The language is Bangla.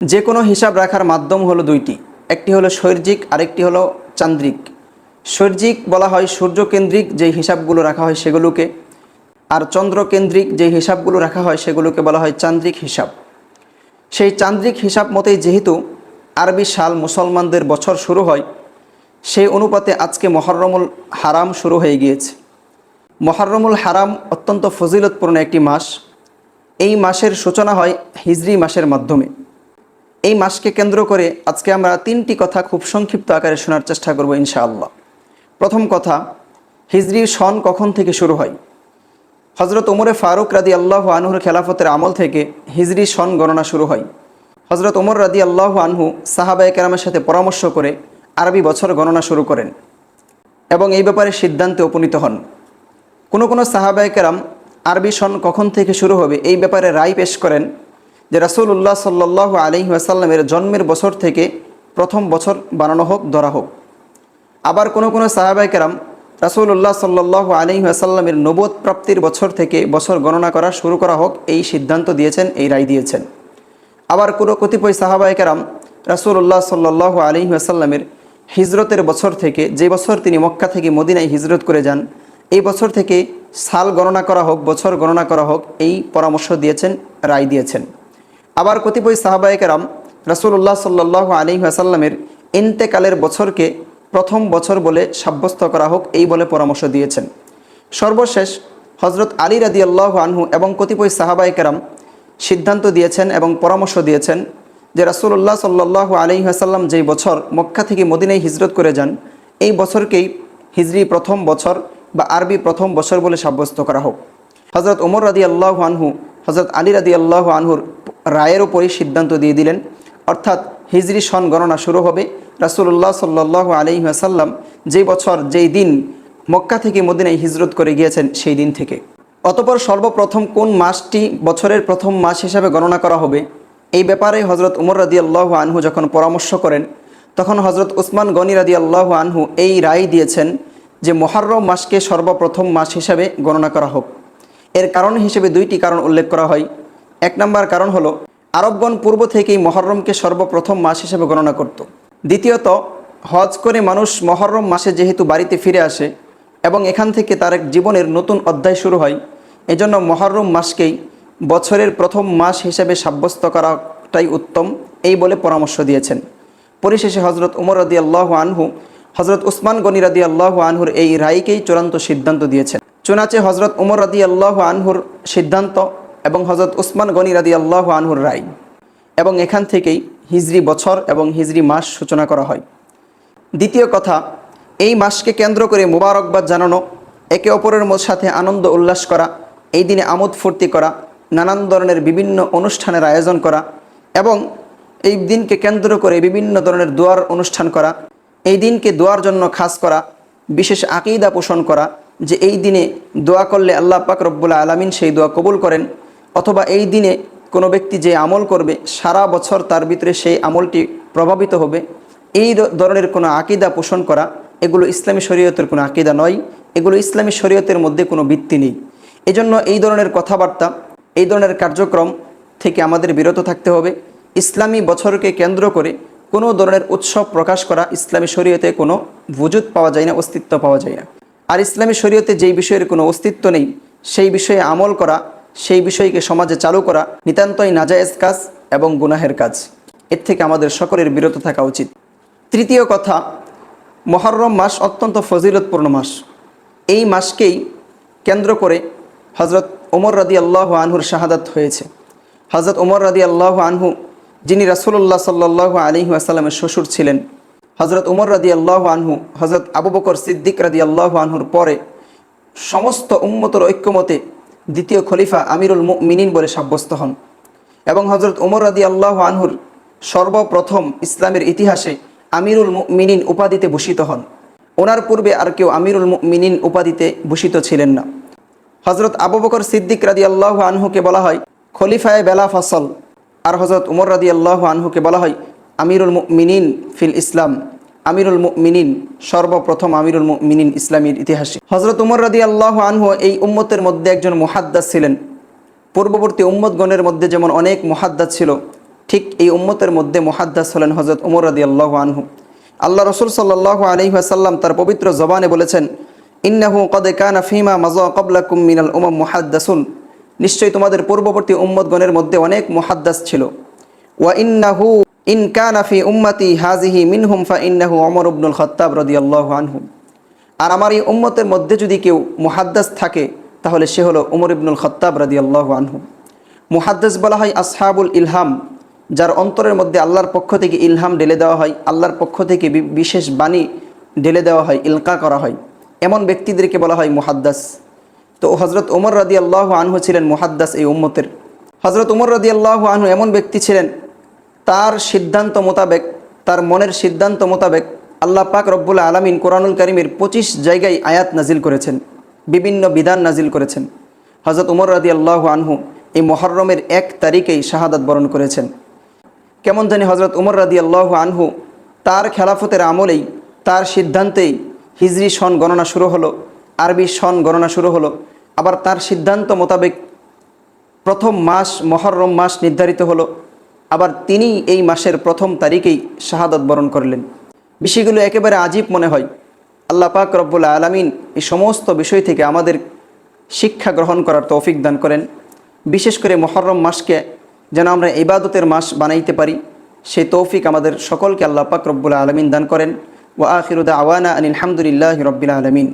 যে কোনো হিসাব রাখার মাধ্যম হলো দুইটি। একটি হলো শৈর্জিক আরেকটি হলো চান্দ্রিক। শৈর্জিক বলা হয় সূর্যকেন্দ্রিক যে হিসাবগুলো রাখা হয় সেগুলোকে, আর চন্দ্রকেন্দ্রিক যে হিসাবগুলো রাখা হয় সেগুলোকে বলা হয় চান্দ্রিক হিসাব। সেই চান্দ্রিক হিসাব মতেই যেহেতু আরবি সাল মুসলমানদের বছর শুরু হয় সেই অনুপাতে আজকে মহরমুল হারাম শুরু হয়ে গিয়েছে। মহরমুল হারাম অত্যন্ত ফজিলতপূর্ণ একটি মাস। এই মাসের সূচনা হয় হিজরি মাসের মাধ্যমে। এই মাসকে কেন্দ্র করে আজকে আমরা তিনটি কথা খুব সংক্ষিপ্ত আকারে শোনার চেষ্টা করব ইনশাআল্লাহ। প্রথম কথা, হিজরি সন কখন থেকে শুরু হয়? হজরত ওমরে ফারুক রাদি আল্লাহ আনহুর খেলাফতের আমল থেকে হিজরি সন গণনা শুরু হয়। হজরত ওমর রাদি আল্লাহ আনহু সাহাবায় কেরামের সাথে পরামর্শ করে আরবি বছর গণনা শুরু করেন এবং এই ব্যাপারে সিদ্ধান্তে উপনীত হন। কোনো কোনো সাহাবায় কেরাম আরবি সন কখন থেকে শুরু হবে এই ব্যাপারে রায় পেশ করেন যে রাসুল্লাহ সাল্লাহ আলহি আসাল্লামের জন্মের বছর থেকে প্রথম বছর বানানো হোক, ধরা হোক। আবার কোনো কোনো সাহাবাই কেরাম রাসুল্লাহ সাল্লাহ আলহি আসাল্লামের নবোধ প্রাপ্তির বছর থেকে বছর গণনা করা শুরু করা হোক, এই সিদ্ধান্ত দিয়েছেন, এই রায় দিয়েছেন। আবার কোনো কতিপয় সাহাবাই কেরাম রাসুল্লাহ সাল্লাহ আলহি আসাল্লামের হিজরতের বছর থেকে, যে বছর তিনি মক্কা থেকে মদিনায় হিজরত করে যান, এই বছর থেকে সাল গণনা করা হোক, বছর গণনা করা হোক, এই পরামর্শ দিয়েছেন, রায় দিয়েছেন। আবার কতিপয় সাহাবায়কেরাম রাসুল্লাহ সাল্লাহ আলী আসাল্লামের ইন্তেকালের বছরকে প্রথম বছর বলে সাব্যস্ত করা হোক এই বলে পরামর্শ দিয়েছেন। সর্বশেষ হজরত আলী রাদি আল্লাহ আনহু এবং কতিপয় সাহাবায়কেরাম সিদ্ধান্ত দিয়েছেন এবং পরামর্শ দিয়েছেন যে রাসুল্লাহ সাল্লাহ আলী আসাল্লাম যেই বছর মক্কা থেকে মদিনায় হিজরত করে যান, এই বছরকেই হিজরি প্রথম বছর বা আরবি প্রথম বছর বলে সাব্যস্ত করা হোক। হজরত ওমর রাদি আল্লাহ আনহু হজরত আলী রাদি আল্লাহ আনহুর রায়ের উপরই সিদ্ধান্ত দিয়ে দিলেন। অর্থাৎ হিজরি সন গণনা শুরু হবে। রাসুল্লাহ সাল্লাহ আলহি আসাল্লাম যেই বছর, যেই দিন মক্কা থেকে মদিনায় হিজরত করে গিয়েছেন, সেই দিন থেকে। অতপর সর্বপ্রথম কোন মাসটি বছরের প্রথম মাস হিসাবে গণনা করা হবে, এই ব্যাপারে হজরত উমর রাদি আল্লাহ আনহু যখন পরামর্শ করেন, তখন হজরত উসমান গনি রাদি আল্লাহ আনহু এই রায় দিয়েছেন যে মহারম মাসকে সর্বপ্রথম মাস হিসাবে গণনা করা হোক। এর কারণ হিসেবে দুইটি কারণ উল্লেখ করা হয়। এক নম্বর কারণ হলো, আরবগণ পূর্ব থেকেই মহরমকে সর্বপ্রথম মাস হিসেবে গণনা করত। দ্বিতীয়ত, হজ করে মানুষ মহরম মাসে যেহেতু বাড়িতে ফিরে আসে এবং এখান থেকে তার এক জীবনের নতুন অধ্যায় শুরু হয়, এজন্য মহরম মাসকেই বছরের প্রথম মাস হিসেবে সাব্যস্ত করাটাই উত্তম, এই বলে পরামর্শ দিয়েছেন। পরিশেষে হজরত উমর রদি আল্লাহ আনহু, হজরত উসমান গনি রাদি আল্লাহ আনহুর এই রায়কেই চূড়ান্ত সিদ্ধান্ত দিয়েছেন। চুনাচে হজরত উমর রাদি আল্লাহ আনহুর সিদ্ধান্ত এবং হজরত উসমান গনি রাদি আল্লাহ আনহুর রায়। এবং এখান থেকেই হিজরি বছর এবং হিজরি মাস সূচনা করা হয়। দ্বিতীয় কথা, এই মাসকে কেন্দ্র করে মুবারকবাদ জানানো, একে অপরের সাথে আনন্দ উল্লাস করা, এই দিনে আমোদ ফুর্তি করা, নানান ধরনের বিভিন্ন অনুষ্ঠানের আয়োজন করা, এবং এই দিনকে কেন্দ্র করে বিভিন্ন ধরনের দোয়ার অনুষ্ঠান করা, এই দিনকে দোয়ার জন্য খাস করা, বিশেষ আকিদা পোষণ করা, যে এই দিনে দোয়া করলে আল্লাহ পাক রব্বুল্লা আলমিন সেই দোয়া কবুল করেন। অথবা এই দিনে কোনো ব্যক্তি যে আমল করবে, সারা বছর তার ভিতরে সেই আমলটি প্রভাবিত হবে। এই ধরনের কোনো আকিদা পোষণ করা, এগুলো ইসলামী শরীয়তের কোনো আকিদা নয়। এগুলো ইসলামী শরীয়তের মধ্যে কোনো ভিত্তি নেই। এজন্য এই ধরনের কথাবার্তা, এই ধরনের কার্যক্রম থেকে আমাদের বিরত থাকতে হবে। ইসলামী বছরকে কেন্দ্র করে কোনো ধরনের উৎসব প্রকাশ করা ইসলামী শরীয়তে কোনো ভুজুদ পাওয়া যায় না, অস্তিত্ব পাওয়া যায় না। আর ইসলামী শরীয়তে যেই বিষয়ের কোনো অস্তিত্ব নেই, সেই বিষয়ে আমল করা সেই বিষয়কে সমাজে চালু করা নিতান্তই নাজায়েজ কাজ এবং গুনাহের কাজ। এর থেকে আমাদের সকলের বিরত থাকা উচিত। তৃতীয় কথা, মহরম মাস অত্যন্ত ফজিলতপূর্ণ মাস। এই মাসকেই কেন্দ্র করে হজরত ওমর রাদি আল্লাহ আনহুর শাহাদাত হয়েছে। হজরত ওমর রাদি আল্লাহ আনহু, যিনি রাসুল্লাহ সাল্লাহ আলী আসাল্লামের শ্বশুর ছিলেন হজরত উমর রাদি আল্লাহ আনহু হজরত আবু বকর সিদ্দিক রাদি আল্লাহ আনহুর পরে সমস্ত উম্মতর ঐক্যমতে দ্বিতীয় খলিফা আমিরুল মিনিন বলে সাব্যস্ত হন এবং হজরত উমর রাদি আল্লাহ আনহুর সর্বপ্রথম ইসলামের ইতিহাসে আমিরুল মিনিন উপাধিতে ভূষিত হন। ওনার পূর্বে আর কেউ আমিরুল মিনিন উপাধিতে ভূষিত ছিলেন না। হজরত আবু বকর সিদ্দিক রাদি আল্লাহ আনহুকে বলা হয় খলিফায় বেলা ফসল। আর হজরত উমর রাদি আল্লাহ আনহুকে বলা হয় আমিরুল মিনিন ফিল ইসলাম। আমিরুল মিনিন সর্বপ্রথম আমিরুল মিনিন ইসলামীর ইতিহাসে। হজরত উমর রাদি আল্লাহ আনহু এই উম্মতের মধ্যে একজন মুহাদ্দাস ছিলেন। পূর্ববর্তী উম্মতগণের মধ্যে যেমন অনেক মুহাদ্দাস ছিল, ঠিক এই উম্মতের মধ্যে মুহাদ্দাস হলেন হজরত উমর রাদি আল্লাহ আনহু। আল্লাহ রসুল সাল্লাহ আলহি আসাল্লাম তার পবিত্র জবানে বলেছেন, ইন্নাহু কদে কানা ফিমা মাজা কবলা কুমিনাল উমম মুহাদ্দাসুন। নিশ্চয়ই তোমাদের পূর্ববর্তী উম্মতগণের মধ্যে অনেক মুহাদ্দাস ছিল। ওয়া ইন্নাহু ইন কানা ফি উম্মতি হাজিহি মিনহুম ফা ইন্নাহু অমর ইবনুল খত্তাব রাদিয়াল্লাহু আনহু। আর আমার এই উম্মতের মধ্যে যদি কেউ মুহাদ্দাস থাকে, তাহলে সে হলো উমর ইবনুল খত্তাব রাদিয়াল্লাহু আনহু। মুহাদ্দাস বলা হয় আসহাবুল ইলহাম, যার অন্তরের মধ্যে আল্লাহর পক্ষ থেকে ইলহাম ঢেলে দেওয়া হয়, আল্লাহর পক্ষ থেকে বিশেষ বাণী ঢেলে দেওয়া হয়, ইলকা করা হয়। এমন ব্যক্তিদেরকে বলা হয় মুহাদ্দাস। তো হজরত উমর রাদি আল্লাহ আনহু ছিলেন মুহাদ্দাস এই উম্মতের। হজরত উমর রাদি আল্লাহ আনহু এমন ব্যক্তি ছিলেন তার সিদ্ধান্ত মোতাবেক, তার মনের সিদ্ধান্ত মোতাবেক আল্লাহ পাক রব্বুল আলমিন কোরআনুল করিমের পঁচিশ জায়গায় আয়াত নাজিল করেছেন, বিভিন্ন বিধান নাজিল করেছেন। হজরত উমর রাদি আল্লাহ আনহু এই মহরমের এক তারিখেই শাহাদাত বরণ করেছেন। কেমন জানি হজরত উমর রাদি আল্লাহ আনহু তার খেলাফতের আমলেই, তার সিদ্ধান্তেই হিজরি সন গণনা শুরু হলো, আরবি সন গণনা শুরু হলো। আবার তার সিদ্ধান্ত মোতাবেক প্রথম মাস মহরম মাস নির্ধারিত হলো। আবার তিনি এই মাসের প্রথম তারিখেই শাহাদত বরণ করলেন। বিষয়গুলো একেবারে আজীব মনে হয়। আল্লাহ পাক রব্বুল আলমিন এই সমস্ত বিষয় থেকে আমাদের শিক্ষা গ্রহণ করার তৌফিক দান করেন। বিশেষ করে মহরম মাসকে যেন আমরা ইবাদতের মাস বানাইতে পারি, সেই তৌফিক আমাদের সকলকে আল্লাহ পাক রব্বুল আলমিন দান করেন। ওয়া আখিরুদা আওয়ানা আনিল হামদুলিল্লাহ রব্বিল আলমিন।